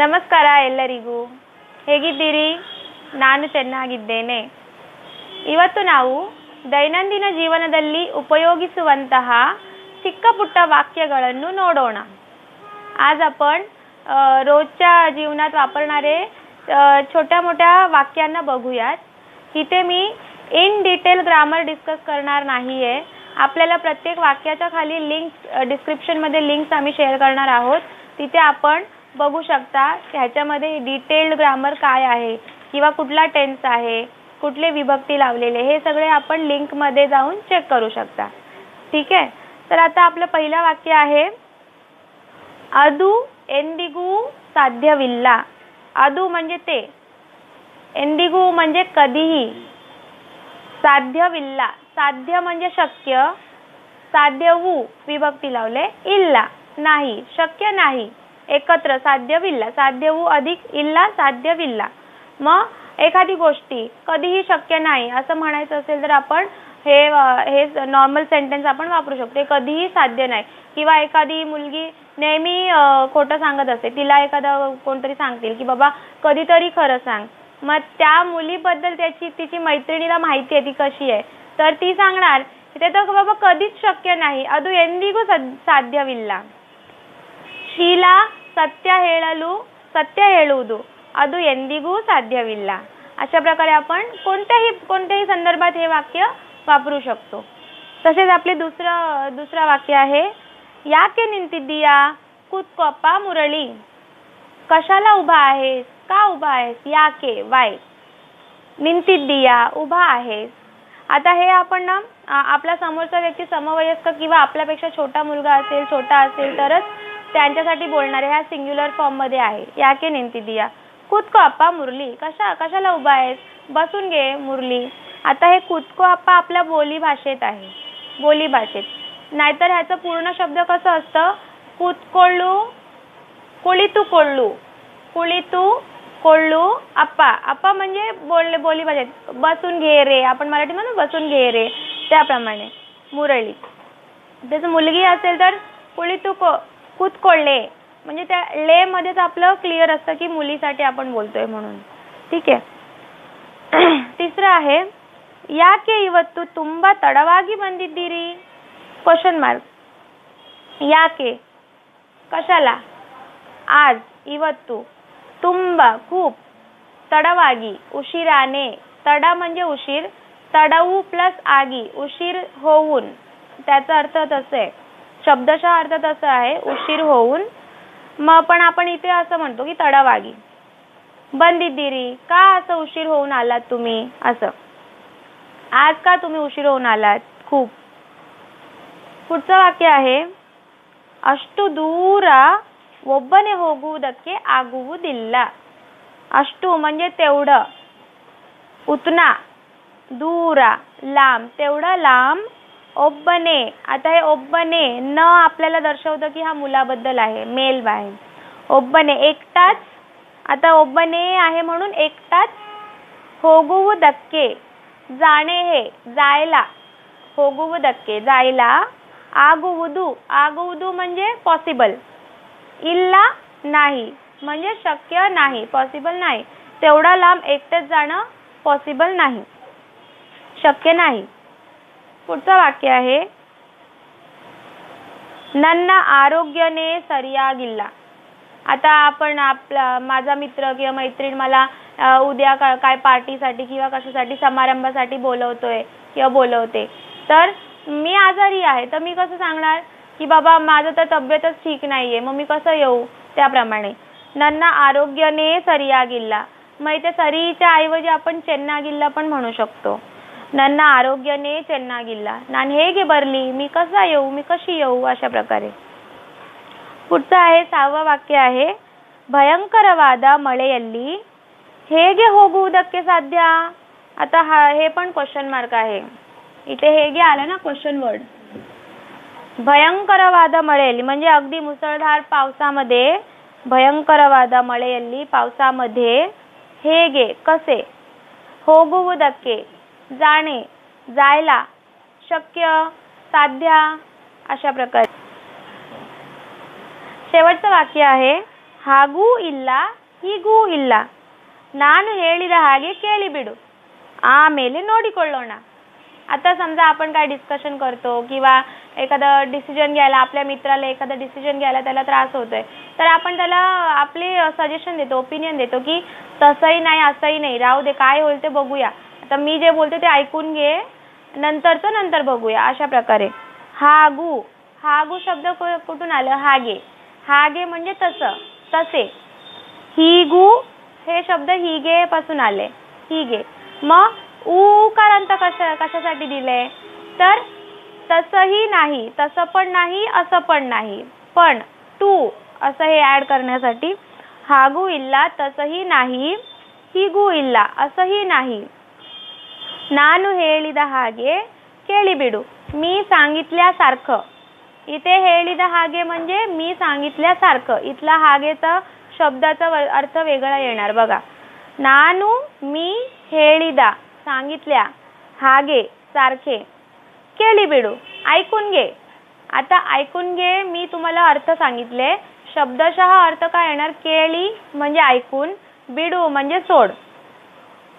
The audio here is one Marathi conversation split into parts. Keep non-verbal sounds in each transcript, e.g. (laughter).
ನಮಸ್ಕಾರ ಎಲ್ಲರಿಗೂ. ಹೇಗಿದ್ದೀರಿ? ನಾನು ಚೆನ್ನಾಗಿದ್ದೇನೆ. ಇವತ್ತು ನಾವು ದೈನಂದಿನ ಜೀವನದಲ್ಲಿ ಉಪಯೋಗಿಸುವಂತಹ ಚಿಕ್ಕ ಪುಟ್ಟ वाक्यಗಳನ್ನು ನೋಡೋಣ. आज आपण रोजच्या जीवनात वापरणारे छोट्या मोठ्या वाक्यांना बघूयात इथे मी इन डिटेल ग्रामर डिस्कस करणार नाही आहे आपल्याला प्रत्येक वाक्याच्या खाली लिंक्स डिस्क्रिप्शनमध्ये लिंक्स आम्ही शेअर करणार आहोत तिथे आपण बघू शकता ह्याच्यामध्ये डिटेल्ड ग्रामर काय आहे किंवा कुठला टेन्स आहे कुठले विभक्ती लावलेले हे सगळे आपण लिंकमध्ये जाऊन चेक करू शकता. ठीक आहे? तर आता आपलं पहिलं वाक्य आहे अदू एंदिगू साध्य विल्ला अदू म्हणजे ते. एंदिगू म्हणजे कधीही. साध्य विल्ला साध्य म्हणजे शक्य. साध्य वू विभक्ती लावले इल्ला. नाही शक्य नाही. एकत्र साध्य विल्ला साध्यवू अधिक इल्ला साध्य विल्ला मग एखादी गोष्टी कधीही शक्य नाही असं म्हणायचं असेल तर आपण हे हे नॉर्मल सेंटेन्स आपण वापरू शकतो. कधीही साध्य नाही. किंवा एखादी मुलगी नेहमी खोटं सांगत असते. तिला एखादा कोणतरी सांगतील की बाबा कधीतरी खरं सांग. मग त्या मुलीबद्दल त्याची तिची मैत्रिणीला माहिती आहे ती कशी आहे. तर ती सांगणार ते तर बाबा कधीच शक्य नाही. अदू एंदिगू साध्य विल्ला ಶೀಲಾ ಸತ್ಯ ಹೇಳಲು सत्य ಹೇಳುವುದು ಅದು ಎಂದಿಗೂ ಸಾಧ್ಯವಿಲ್ಲ अशा प्रकारे आपण कोणत्याही कोणत्याही संदर्भात हे वाक्य वापरू शकतो तसेच आपले दुसरं दुसरं वाक्य आहे याके निंतिद्दिया ಕೂತ್ಕೊಪ್ಪ ಮುರಳಿ कशाला उभा आहेस का उभा आहेस याके वाय निंतिद्दिया उभा आहेस आता हे आपण ना आ- आपला समोरचा व्यक्ती समवयस्क किंवा आपल्यापेक्षा छोटा मुलगा असेल छोटा असेल तरच त्यांच्यासाठी बोलणारे ह्या सिंग्युलर फॉर्ममध्ये आहे. याके दिया. कुदको आप्पा मुरली? कशा कशाला उभा आहेस बसून घे मुरली. आता हे कुदको आप्पा आपल्या बोली भाषेत आहे. बोली भाषेत. नाहीतर ह्याचं पूर्ण शब्द कसं असतं? कुतकोळू कुळीतू कोळू कुळीतू कोळू आप्पा. आप्पा म्हणजे बोलले बोली भाषेत. बसून घे रे. आपण मराठी म्हणून बसून घे रे. त्याप्रमाणे. मुरळी त्याचं मुलगी असेल तर कुळीतू को कुतकोळले म्हणजे त्या ले मध्येच आपलं क्लिअर असतं की मुलीसाठी आपण बोलतोय म्हणून ठीक आहे (clears throat) तिसरं आहे ಯಾಕೆ ಇವತ್ತು ತುಂಬಾ ತಡವಾಗಿ ಬಂದಿದ್ದೀರಿ क्वेश्चन मार्क ಯಾಕೆ कशाला आज ಇವತ್ತು ತುಂಬ खूप तडवागी उशिराने तडा म्हणजे उशीर तडवू प्लस आगी उशीर होऊन त्याचा अर्थ तसं आहे शब्दशः अर्थ तसा आहे उशीर होऊन मग पण आपण इथे असं म्हणतो की तडवागी बंदिद्दिरी का असं उशीर होऊन आलात तुम्ही असं आज का तुम्ही उशीर होऊन आलात खूप पुढचं वाक्य आहे ಅಷ್ಟು ದೂರ ಒಬ್ಬನೇ ಹೋಗುವುದಕ್ಕೆ ಆಗುವುದಿಲ್ಲ ಅಷ್ಟು म्हणजे तेवढं उतना दूर लांब तेवढं लांब ओब्बने आता हे ओब्बने न आपल्याला दर्शवतं की हा मुलाबद्दल आहे मेल आहे ओब्बने एकटाच आता ओब्बने आहे म्हणून एकटाच होगुव धक्के जाणे हे जायला होगुव धक्के जायला आगुवदू आगुवदू म्हणजे पॉसिबल इल्ला नाही म्हणजे शक्य नाही पॉसिबल नाही. तेवढा लांब एकटंच जाणं पॉसिबल नाही. शक्य नाही. पुढचं वाक्य आहे नन्न आरोग्यने सरियागिल्ला आता आपण आपला माझा मित्र किंवा मैत्रीण मला उद्या का पार्टी पार्टीसाठी किंवा कशासाठी समारंभासाठी बोलवतोय किंवा बोलवते. तर मी आजारी आहे तर मी कसं सांगणार की बाबा माझं तर तब्येतच ठीक नाहीये मग मी कसं येऊ? त्याप्रमाणे. नन्ना आरोग्यने सरिया गिल्ला. मग इथे सरीच्या ऐवजी आपण चेन्ना गिल्ला पण म्हणू शकतो. ನನ್ನ ಆರೋಗ್ಯನೇ ಚೆನ್ನಾಗಿಲ್ಲ ನಾನು ಹೇಗೆ ಬರಲಿ मी कसा येऊ मी कशी येऊ अशा प्रकारे पुढचं आहे सहावं वाक्य आहे ಭಯಂಕರವಾದ ಮಳೆಯಲ್ಲಿ ಹೇಗೆ ಹೋಗುವುದಕ್ಕೆ ಸಾಧ್ಯ आता हा हे पण क्वेश्चन मार्क आहे इथे हेगे आलं ना क्वेश्चन वर्ड ಭಯಂಕರವಾದ ಮಳೆಯಲ್ಲಿ म्हणजे अगदी मुसळधार पावसामध्ये ಭಯಂಕರವಾದ ಮಳೆಯಲ್ಲಿ पावसामध्ये ಹೇಗೆ कसे ಹೋಗುವುದಕ್ಕೆ जाणे जायला शक्य साध्या अशा प्रकारे शेवटचं वाक्य आहे ಹಾಗೂ ಇಲ್ಲ ಹೀಗೂ ಇಲ್ಲ ನಾನು ಹೇಳಿದ ಹಾಗೆ ಕೇಳಿಬಿಡು आमेले ನೋಡಿಕೊಳ್ಳೋಣ आता समजा आपण काय डिस्कशन करतो किंवा एखादं डिसिजन घ्यायला आपल्या मित्राला एखादं डिसिजन घ्यायला त्याला त्रास होतोय तर आपण त्याला आपले सजेशन देतो ओपिनियन देतो की तसंही नाही असंही नाही राहू दे काय होईल ते बघूया आता मी जे बोलते ते ऐकून घे. नंतरचं नंतर बघूया. अशा प्रकारे. हागू. हागू शब्द कु- कुठून आलं? हागे. हागे म्हणजे तसं. तसे. हिगू हे शब्द हिगे पासून आले. हिगे. मग उकारांत कशा कशासाठी दिले? तर तसंही नाही. तसं पण नाही असं पण नाही. पण टू असं हे ॲड करण्यासाठी हागू इल्ला तसंही नाही हिगू इल्ला असंही नाही. ನಾನು ಹೇಳಿದ ಹಾಗೆ ಕೇಳಿಬಿಡು मी सांगितल्यासारखं इथे ಹೇಳಿದ हागे म्हणजे मी सांगितल्यासारखं इथला हागेचा शब्दाचा व- अर्थ वेगळा येणार बघा ನಾನು मी ಹೇಳಿದ सांगितल्या हागे सारखे केळीबिडू ऐकून घे आता ऐकून घे मी तुम्हाला अर्थ सांगितले शब्दशः अर्थ काय येणार केळी म्हणजे ऐकून बिडू म्हणजे सोड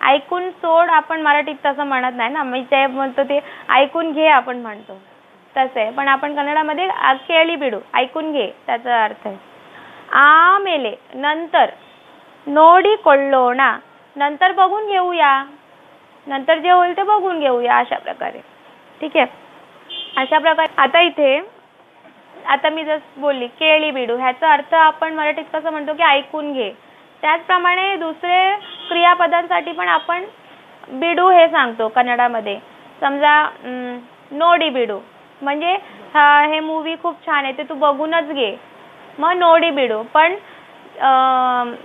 ऐकून सोड आपण मराठीत तसं म्हणत नाही ना. मी जे म्हणतो ते ऐकून घे आपण म्हणतो. तसं आहे. पण आपण कन्नडामध्ये केळी बिडू ऐकून घे त्याचा अर्थ आहे. आमेले नंतर नोडी कोळलो ना नंतर बघून घेऊया. नंतर जे होईल ते बघून घेऊया अशा प्रकारे. ठीक आहे? अशा प्रकारे. आता इथे आता मी जस बोलली केळी बिडू ह्याचा अर्थ आपण मराठीत कसं म्हणतो की ऐकून घे. त्याचप्रमाणे दुसरे क्रियापदांसाठी पण आपण बिडू हे सांगतो कन्नडामध्ये. समजा नोडी बिडू म्हणजे हा हे मूवी खूप छान आहे ते तू बघूनच घे. मग नोडी बिडू पण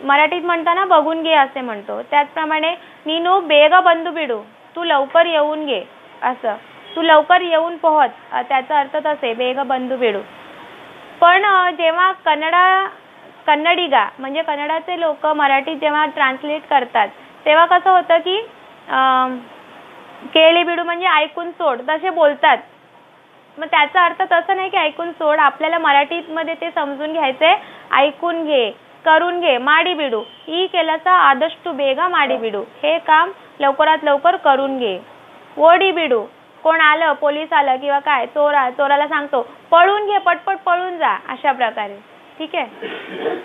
मराठीत म्हणताना बघून घे असे म्हणतो. त्याचप्रमाणे नीनू बेग बंधू बिडू. तू लवकर येऊन घे. असं. तू लवकर येऊन पोहोच. त्याचा अर्थ तसे बेग बंधू बिडू. पण जेव्हा कन्नडा कन्नडिगा. म्हणजे कन्नडाचे लोक मराठीत जेव्हा ट्रान्सलेट करतात तेव्हा कसं होतं की केळी बिडू म्हणजे ऐकून सोड तसे बोलतात. मग त्याचा अर्थ तसं नाही की ऐकून सोड आपल्याला मराठीमध्ये ते समजून घ्यायचंय ऐकून घे करून घे माडी बिडू ई केल्याचा आदर्श तू बेगा माडी बिडू हे काम लवकरात लवकर करून घे. ओडी बिडू कोण आलं पोलीस आलं किंवा काय चोर चोराला सांगतो पळून घे पटपट पळून जा अशा प्रकारे. ठीक आहे?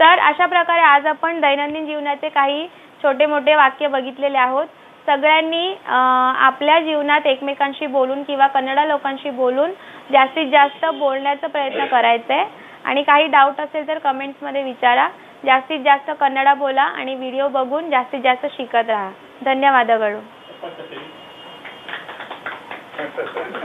तर अशा प्रकारे आज आपण दैनंदिन जीवनाचे काही छोटे मोठे वाक्य बघितलेले आहोत. सगळ्यांनी आपल्या जीवनात एकमेकांशी बोलून किंवा कन्नडा लोकांशी बोलून जास्तीत जास्त बोलण्याचा प्रयत्न करायचा. आहे आणि काही डाऊट असेल तर कमेंट्समध्ये विचारा. जास्तीत जास्त कन्नडा बोला आणि व्हिडिओ बघून जास्तीत जास्त शिकत राहा. धन्यवाद गडू